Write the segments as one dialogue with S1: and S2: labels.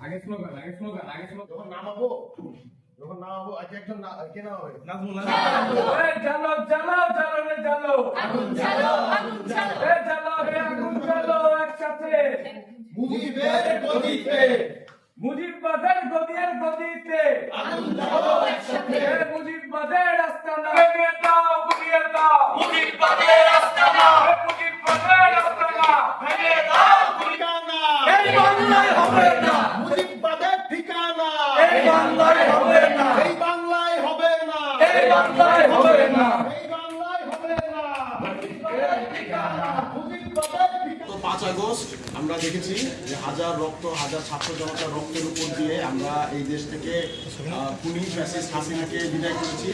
S1: আগে স্লোগান আগে স্লোগান আগে স্লোগান
S2: যখন নামাবো যখন নামাবো আজ একজন কে নামাবে?
S1: নাজমুল
S3: জানো জানো জানো রে জানো
S4: আগুন জানো আগুন জানো
S3: রে জানো রে আগুন জানো একসাথে।
S2: মুজিবের গদিতে।
S3: মুজিব বাজার গদিয়ার গদিতে।
S4: আগুন
S3: এই বাংলায় হবে না। এই বাংলায় হবে না।
S5: তো পাঁচ আগস্ট আমরা দেখেছি যে হাজার রক্ত হাজার ছাত্র জনতার রক্তের উপর দিয়ে আমরা এই দেশ থেকে খুনি ফ্যাসিস্ট হাসিনাকে বিদায় করেছি।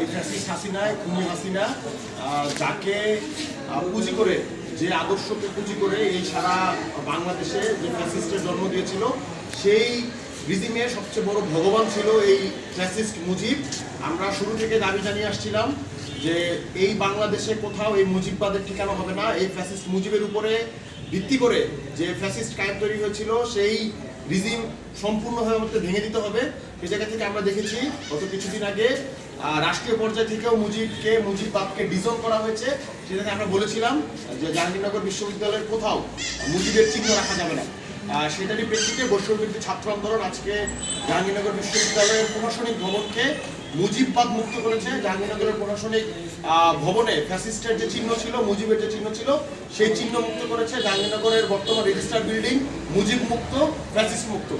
S5: এই ফ্যাসিস্ট হাসিনায় খুনি হাসিনা আহ, যাকে পুঁজি করে যে আদর্শকে পুঁজি করে এই সারা বাংলাদেশে যে ফ্যাসিস্টের জন্ম দিয়েছিল সেই রিজিমের সবচেয়ে বড় ভগবান ছিল এই ফ্যাসিস্ট মুজিব। আমরা শুরু থেকে দাবি জানিয়ে আসছিলাম যে এই বাংলাদেশে কোথাও এই মুজিববাদের ঠিকানা হবে না। এই ফ্যাসিস্ট মুজিবের উপরে ভিত্তি করে যে ফ্যাসিস্ট কায়েম তৈরি হয়েছিল, সেই রিজিম সম্পূর্ণভাবে আমাদের ভেঙে দিতে হবে। সেই জায়গা থেকে আমরা দেখেছি, গত কিছুদিন আগে রাষ্ট্রীয় পর্যায় থেকেও মুজিবকে, মুজিববাদকে ডিজন করা হয়েছে। সেটাকে আমরা বলেছিলাম যে জাহাঙ্গীরনগর বিশ্ববিদ্যালয়ের কোথাও মুজিবের চিহ্ন রাখা যাবে না। সেটারই প্রেক্ষিতে বৈশ্ববিদ্যালয় ছাত্র আন্দোলন আজকে জাহাঙ্গীরনগর বিশ্ববিদ্যালয়ের প্রশাসনিক ভবনকে মুজিববাদ মুক্ত করেছে। জাহাঙ্গীরনগরের প্রশাসনিক ভবনে ফ্যাসিস্টের যে চিহ্ন ছিল, মুজিবের যে চিহ্ন ছিল, সেই চিহ্ন মুক্ত করেছে। জাহাঙ্গীরনগরের বর্তমান রেজিস্টার বিল্ডিং মুজিব মুক্ত ফ্যাসিস্ট মুক্ত